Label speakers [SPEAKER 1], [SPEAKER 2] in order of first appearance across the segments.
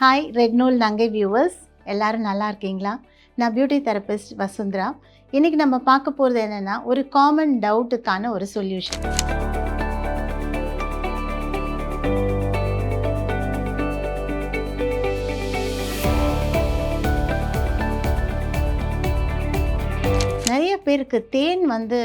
[SPEAKER 1] Hi red நூல் நங்கை viewers எல்லாரும் நல்லா இருக்கீங்களா? நான் பியூட்டி தெரபிஸ்ட் வசுந்தரா. இன்றைக்கி நம்ம பார்க்க போகிறது என்னென்னா ஒரு காமன் டவுட்டுக்கான ஒரு சொல்யூஷன் நிறைய பேருக்கு தேன் வந்து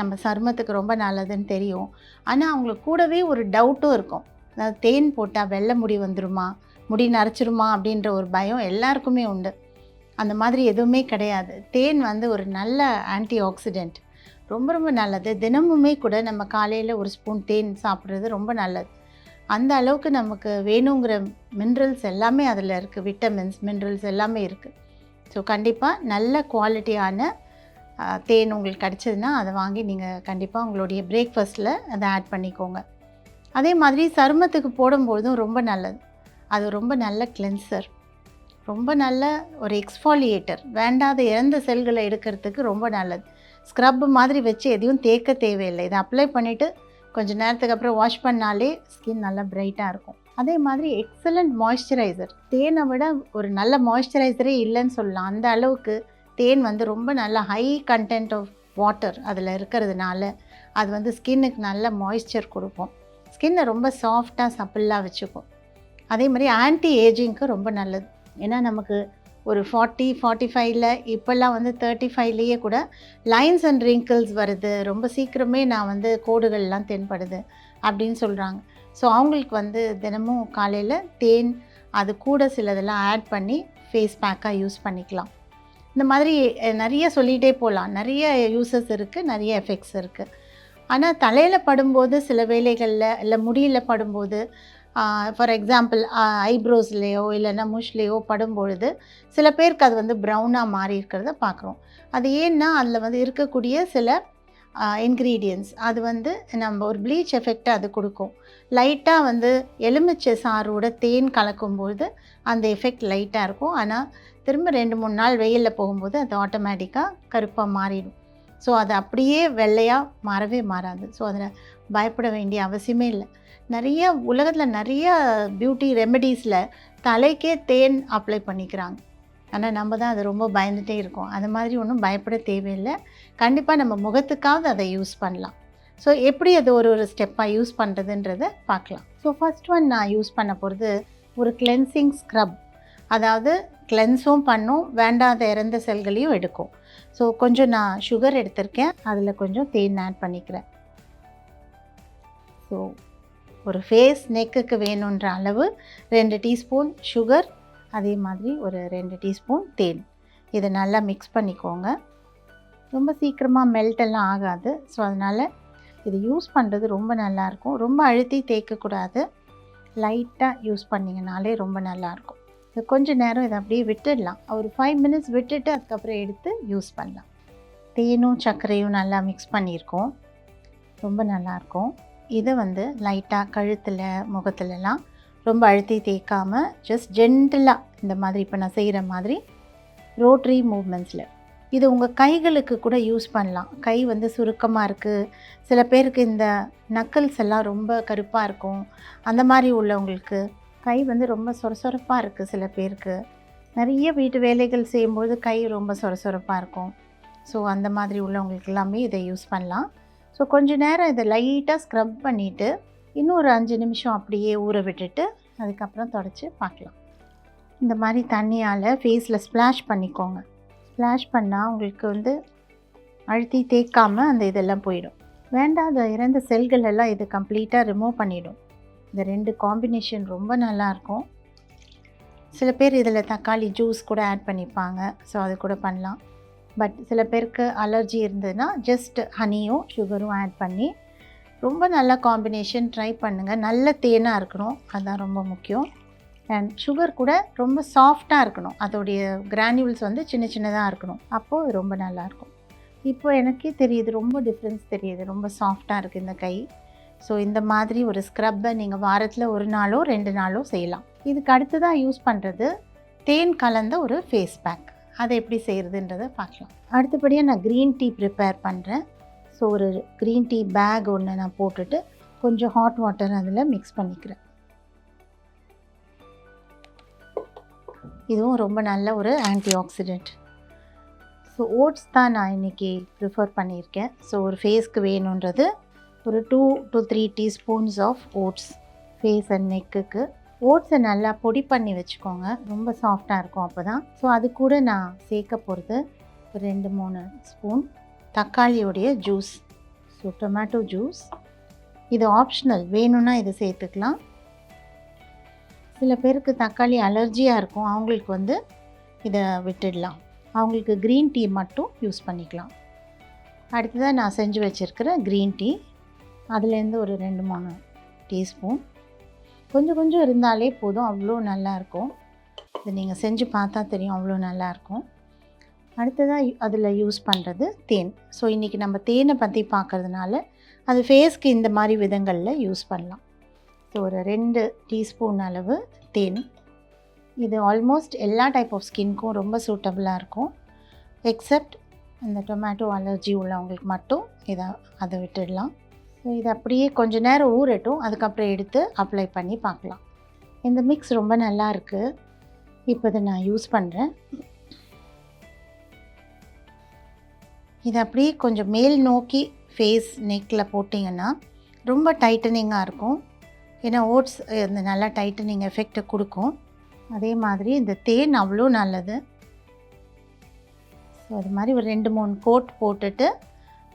[SPEAKER 1] நம்ம சருமத்துக்கு ரொம்ப நல்லதுன்னு தெரியும். ஆனால் அவங்களுக்கு கூடவே ஒரு டவுட்டும் இருக்கும். அதாவது தேன் போட்டால் வெள்ளை முடி வந்துருமா? முடி நரைச்சிருமா அப்படின்ற ஒரு பயம் எல்லாருக்குமே உண்டு. அந்த மாதிரி எதுவுமே கிடையாது. தேன் வந்து ஒரு நல்ல ஆன்டி ஆக்சிடெண்ட் ரொம்ப ரொம்ப நல்லது. தினமுமே கூட நம்ம காலையில் ஒரு ஸ்பூன் தேன் சாப்பிட்றது ரொம்ப நல்லது. அந்த அளவுக்கு நமக்கு வேணுங்கிற மினரல்ஸ் எல்லாமே அதில் இருக்குது விட்டமின்ஸ் மினரல்ஸ் எல்லாமே இருக்குது ஸோ கண்டிப்பாக நல்ல குவாலிட்டியான தேன் உங்களுக்கு கிடச்சதுன்னா அதை வாங்கி நீங்கள் கண்டிப்பாக உங்களுடைய பிரேக்ஃபாஸ்ட்டில் அதை ஆட் பண்ணிக்கோங்க. அதே மாதிரி சருமத்துக்கு போடும்பொழுதும் ரொம்ப நல்லது. அது ரொம்ப நல்ல கிளென்சர் ரொம்ப நல்ல ஒரு எக்ஸ்ஃபாலியேட்டர் வேண்டாத இறந்த செல்களை எடுக்கிறதுக்கு ரொம்ப நல்லது. ஸ்க்ரப் மாதிரி வச்சு எதையும் தேக்க தேவையில்லை. இதை அப்ளை பண்ணிவிட்டு கொஞ்சம் நேரத்துக்கு அப்புறம் வாஷ் பண்ணாலே ஸ்கின் நல்லா பிரைட்டாக இருக்கும். அதே மாதிரி எக்ஸலண்ட் மாய்ஸ்சரைசர் தேனை விட ஒரு நல்ல மாய்ஸ்சரைசரே இல்லைன்னு சொல்லலாம். அந்த அளவுக்கு தேன் வந்து ரொம்ப நல்ல ஹை கண்டென்ட் ஆஃப் வாட்டர் அதில் இருக்கிறதுனால அது வந்து ஸ்கின்னுக்கு நல்ல மாய்ஸ்சர் கொடுக்கும். ஸ்கின்னை ரொம்ப சாஃப்டாக சப்பிளாக வச்சுக்கும். அதே மாதிரி ஆன்டி ஏஜிங்க்கு ரொம்ப நல்லது. ஏன்னா நமக்கு ஒரு ஃபார்ட்டி ஃபார்ட்டி ஃபைவ்ல இப்போல்லாம் வந்து தேர்ட்டி ஃபைவ்லேயே கூட லைன்ஸ் அண்ட் ரிங்கிள்ஸ் வருது. ரொம்ப சீக்கிரமே நான் வந்து கோடுகள்லாம் தென்படுது அப்படின்னு சொல்கிறாங்க ஸோ அவங்களுக்கு வந்து தினமும் காலையில் தேன் அது கூட சிலதெல்லாம் ஆட் பண்ணி ஃபேஸ் பேக்காக யூஸ் பண்ணிக்கலாம். இந்த மாதிரி நிறைய சொல்லிகிட்டே போகலாம் நிறைய யூசஸ் இருக்குது நிறைய எஃபெக்ட்ஸ் இருக்குது ஆனால் தலையில் படும்போது சில வேலைகளில் இல்லை முடியில் படும்போது ஃபார் எக்ஸாம்பிள் ஐப்ரோஸ்லேயோ இல்லைன்னா முஷ்லேயோ படும்பொழுது சில பேருக்கு அது வந்து ப்ரௌனாக மாறி இருக்கிறத பார்க்குறோம். அது ஏன்னா அதில் வந்து இருக்கக்கூடிய சில இன்க்ரீடியன்ஸ் அது வந்து நம்ம ஒரு ப்ளீச் எஃபெக்டை அது கொடுக்கும். லைட்டாக வந்து எலுமிச்சை சாரோட தேன் கலக்கும்பொழுது அந்த எஃபெக்ட் லைட்டாக இருக்கும். ஆனால் திரும்ப ரெண்டு மூணு நாள் வெயிலில் போகும்போது அது ஆட்டோமேட்டிக்காக கருப்பாக மாறிடும். ஸோ அது அப்படியே வெள்ளையாக மாறவே மாறாது. ஸோ அதில் பயப்பட வேண்டிய அவசியமே இல்லை. நிறைய உலகத்தில் நிறைய பியூட்டி ரெமெடிஸில் தலைக்கே தேன் அப்ளை பண்ணிக்கிறாங்க. ஆனால் நம்ம தான் அது ரொம்ப பயந்துகிட்டே இருக்கோம். அது மாதிரி ஒன்றும் பயப்பட தேவையில்லை. கண்டிப்பாக நம்ம முகத்துக்காவது அதை யூஸ் பண்ணலாம். ஸோ எப்படி அது ஒரு ஒரு ஸ்டெப்பாக யூஸ் பண்ணுறதுன்றதை பார்க்கலாம். ஸோ ஃபஸ்ட் ஒன் நான் யூஸ் பண்ண போகிறது ஒரு கிளென்சிங் ஸ்க்ரப் அதாவது கிளென்ஸும் பண்ணும் வேண்டாத இறந்த செல்களையும் எடுக்கும். ஸோ கொஞ்சம் நான் சுகர் எடுத்திருக்கேன். அதில் கொஞ்சம் தேன் ஆட் பண்ணிக்கிறேன். ஸோ ஒரு ஃபேஸ் நெக்குக்கு வேணுன்ற அளவு ரெண்டு டீஸ்பூன் சுகர் அதே மாதிரி ஒரு ரெண்டு டீஸ்பூன் தேன். இதை நல்லா மிக்ஸ் பண்ணிக்கோங்க. ரொம்ப சீக்கிரமாக மெல்ட் எல்லாம் ஆகாது. ஸோ அதனால் இது யூஸ் பண்ணுறது ரொம்ப நல்லாயிருக்கும் ரொம்ப அழுத்தி தேய்க்கக்கூடாது லைட்டாக யூஸ் பண்ணிங்கனாலே ரொம்ப நல்லாயிருக்கும் இது கொஞ்ச நேரம் இதை அப்படியே விட்டுடலாம். ஒரு ஃபைவ் மினிட்ஸ் விட்டுட்டு அதுக்கப்புறம் எடுத்து யூஸ் பண்ணலாம். தேனும் சர்க்கரையும் நல்லா மிக்ஸ் பண்ணியிருக்கோம். ரொம்ப நல்லாயிருக்கும் இதை வந்து லைட்டாக கழுத்தில் முகத்துலலாம் ரொம்ப அழுத்தி தேய்க்காமல் ஜஸ்ட் ஜென்டிலாக இந்த மாதிரி இப்போ நான் செய்கிற மாதிரி ரோட்ரி மூவ்மெண்ட்ஸில் இது உங்கள் கைகளுக்கு கூட யூஸ் பண்ணலாம். கை வந்து சுருக்கமாக இருக்குது சில பேருக்கு இந்த நக்கல்ஸ் எல்லாம் ரொம்ப கருப்பாக இருக்கும். அந்த மாதிரி உள்ளவங்களுக்கு கை வந்து ரொம்ப சொரசொரப்பாக இருக்குது சில பேருக்கு. நிறைய வீட்டு வேலைகள் செய்யும்போது கை ரொம்ப சொரசொரப்பாக இருக்கும். ஸோ அந்த மாதிரி உள்ளவங்களுக்கு எல்லாமே இதை யூஸ் பண்ணலாம். ஸோ கொஞ்ச நேரம் இதை லைட்டாக ஸ்க்ரப் பண்ணிவிட்டு இன்னும் ஒரு அஞ்சு நிமிஷம் அப்படியே ஊற விட்டுட்டு அதுக்கப்புறம் தொடச்சி பார்க்கலாம். இந்த மாதிரி தண்ணியால் ஃபேஸில் ஸ்ப்ளாஷ் பண்ணிக்கோங்க. ஸ்ப்ளாஷ் பண்ணால் உங்களுக்கு வந்து அழுத்தி தேய்க்காமல் அந்த இதெல்லாம் போயிடும். வேண்டாத இறந்த செல்கள் எல்லாம் இது கம்ப்ளீட்டாக ரிமூவ் பண்ணிவிடும் இந்த ரெண்டு காம்பினேஷன் ரொம்ப நல்லாயிருக்கும் சில பேர் இதில் தக்காளி ஜூஸ் கூட ஆட் பண்ணிப்பாங்க. ஸோ அது கூட பண்ணலாம். பட் சில பேருக்கு அலர்ஜி இருந்ததுன்னா ஜஸ்ட் ஹனியும் சுகரும் ஆட் பண்ணி ரொம்ப நல்ல காம்பினேஷன் ட்ரை பண்ணுங்கள் நல்ல தேனாக இருக்கணும். அதுதான் ரொம்ப முக்கியம். அண்ட் சுகர் கூட ரொம்ப சாஃப்டாக இருக்கணும். அதோடைய கிரானியூல்ஸ் வந்து சின்ன சின்னதாக இருக்கணும். அப்போது ரொம்ப நல்லாயிருக்கும். இப்போ எனக்கே தெரியுது ரொம்ப டிஃப்ரென்ஸ் தெரியுது. ரொம்ப சாஃப்டாக இருக்குது இந்த கை. ஸோ இந்த மாதிரி ஒரு ஸ்க்ரப்பை நீங்கள் வாரத்தில் ஒரு நாளோ ரெண்டு நாளோ செய்யலாம். இதுக்கு அடுத்ததாக யூஸ் பண்ணுறது தேன் கலந்த ஒரு ஃபேஸ் பேக் அதை எப்படி செய்கிறதுன்றதை பார்க்கலாம். அடுத்தபடியாக நான் க்ரீன் டீ ப்ரிப்பேர் பண்ணுறேன் ஸோ ஒரு க்ரீன் டீ பேக் ஒன்று நான் போட்டுட்டு கொஞ்சம் ஹாட் வாட்டர் அதில் மிக்ஸ் பண்ணிக்கிறேன். இதுவும் ரொம்ப நல்ல ஒரு ஆன்டி ஆக்சிடெண்ட் ஸோ ஓட்ஸ் தான் நான் இன்றைக்கி ப்ரிஃபர் பண்ணியிருக்கேன். ஸோ ஒரு ஃபேஸ்க்கு வேணுன்றது ஒரு two to three teaspoons of oats face and நெக்குக்கு ஓட்ஸை நல்லா பொடி பண்ணி வச்சுக்கோங்க. ரொம்ப சாஃப்டாக இருக்கும் அப்போ தான் ஸோ அது கூட நான் சேர்க்க போகிறது ஒரு ரெண்டு மூணு ஸ்பூன் தக்காளியோடைய ஜூஸ். ஸோ டொமேட்டோ ஜூஸ் இது ஆப்ஷனல் வேணும்னா இதை சேர்த்துக்கலாம். சில பேருக்கு தக்காளி அலர்ஜியாக இருக்கும். அவங்களுக்கு வந்து இதை விட்டுடலாம். அவங்களுக்கு க்ரீன் டீ மட்டும் யூஸ் பண்ணிக்கலாம். அடுத்ததாக நான் செஞ்சு வச்சுருக்கிற க்ரீன் டீ அதுலேருந்து ஒரு ரெண்டு மூணு டீஸ்பூன் கொஞ்சம் கொஞ்சம் இருந்தாலே போதும் அவ்வளோ நல்லாயிருக்கும். இது நீங்கள் செஞ்சு பார்த்தா தெரியும் அவ்வளோ நல்லாயிருக்கும். அடுத்ததாக அதில் யூஸ் பண்ணுறது தேன். ஸோ இன்றைக்கி நம்ம தேனை பற்றி பார்க்குறதுனால அது ஃபேஸ்க்கு இந்த மாதிரி விதங்களில் யூஸ் பண்ணலாம். ஸோ ஒரு ரெண்டு டீஸ்பூன் அளவு தேன். இது ஆல்மோஸ்ட் எல்லா டைப் ஆஃப் ஸ்கின்க்கும் ரொம்ப சூட்டபுளாக இருக்கும். எக்ஸப்ட் இந்த டொமேட்டோ அலர்ஜி உள்ளவங்களுக்கு மட்டும் இதை அதை விட்டுடலாம். ஸோ இது அப்படியே கொஞ்ச நேரம் ஊறட்டும். அதுக்கப்புறம் எடுத்து அப்ளை பண்ணி பார்க்கலாம். இந்த மிக்ஸ் ரொம்ப நல்லா இருக்குது இப்போ இதை நான் யூஸ் பண்ணுறேன் இது அப்படியே கொஞ்சம் மேல் நோக்கி ஃபேஸ் நெக்கில் போட்டிங்கன்னா ரொம்ப டைட்டனிங்காக இருக்கும். ஏன்னா ஓட்ஸ் இந்த நல்லா டைட்டனிங் எஃபெக்டை கொடுக்கும். அதே மாதிரி இந்த தேன் அவ்வளோ நல்லது. ஸோ அது மாதிரி ஒரு ரெண்டு மூணு கோட் போட்டுட்டு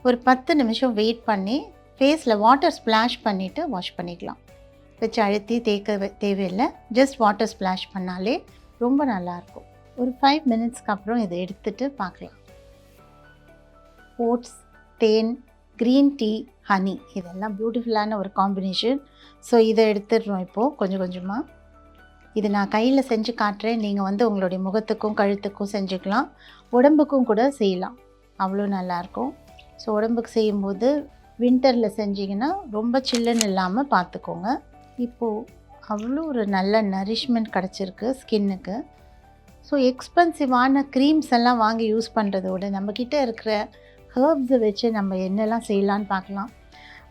[SPEAKER 1] ஒரு பத்து நிமிஷம் வெயிட் பண்ணி ஃபேஸில் வாட்டர் ஸ்ப்ளாஷ் பண்ணிவிட்டு வாஷ் பண்ணிக்கலாம். வச்சு அழுத்தி தேக்க தேவையில்லை. ஜஸ்ட் வாட்டர் ஸ்ப்ளாஷ் பண்ணாலே ரொம்ப நல்லாயிருக்கும். ஒரு ஃபைவ் மினிட்ஸ்க்கு அப்புறம் இதை எடுத்துகிட்டு பார்க்கலாம். ஓட்ஸ் தேன் க்ரீன் டீ ஹனி இதெல்லாம் பியூட்டிஃபுல்லான ஒரு காம்பினேஷன் ஸோ இதை எடுத்துடுறோம் இப்போது கொஞ்சம் கொஞ்சமாக இது நான் கையில் செஞ்சு காட்டுறேன். நீங்கள் வந்து உங்களுடைய முகத்துக்கும் கழுத்துக்கும் செஞ்சுக்கலாம். உடம்புக்கும் கூட செய்யலாம். அவ்வளோ நல்லாயிருக்கும். ஸோ உடம்புக்கு செய்யும்போது வின்டரில் செஞ்சிங்கன்னா ரொம்ப சில்லுன்னு இல்லாமல் பார்த்துக்கோங்க இப்போது அவ்வளோ ஒரு நல்ல நரிஷ்மெண்ட் கிடச்சிருக்கு ஸ்கின்னுக்கு ஸோ எக்ஸ்பென்சிவான க்ரீம்ஸ் எல்லாம் வாங்கி யூஸ் பண்ணுறதோட நம்மக்கிட்ட இருக்கிற ஹர்ப்ஸை வச்சு நம்ம என்னெல்லாம் செய்யலான்னு பார்க்கலாம்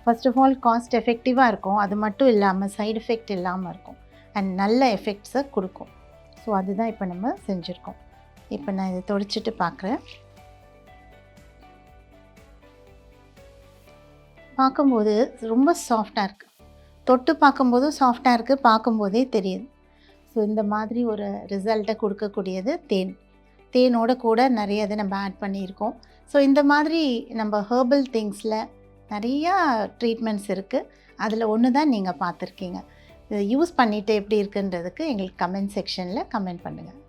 [SPEAKER 1] ஃபர்ஸ்ட் ஆஃப் ஆல் காஸ்ட் எஃபெக்டிவாக இருக்கும். அது மட்டும் இல்லாமல் சைடு எஃபெக்ட் இல்லாமல் இருக்கும். அண்ட் நல்ல எஃபெக்ட்ஸை கொடுக்கும். ஸோ அதுதான் இப்போ நம்ம செஞ்சுருக்கோம். இப்போ நான் இதை தொடச்சிட்டு பார்க்குறேன் பார்க்கும்போது ரொம்ப சாஃப்டாக இருக்குது தொட்டு பார்க்கும்போதும் சாஃப்டாக இருக்குது பார்க்கும்போதே தெரியுது. ஸோ இந்த மாதிரி ஒரு ரிசல்ட்டை கொடுக்கக்கூடியது தேன். தேனோட கூட நிறைய இதை நம்ம ஆட் பண்ணியிருக்கோம். ஸோ இந்த மாதிரி நம்ம ஹேர்பல் திங்ஸில் நிறையா ட்ரீட்மெண்ட்ஸ் இருக்குது அதில் ஒன்று தான் நீங்கள் பார்த்துருக்கீங்க. இதை யூஸ் பண்ணிவிட்டு எப்படி இருக்குன்றதுக்கு எங்களுக்கு கமெண்ட் செக்ஷனில் கமெண்ட் பண்ணுங்கள்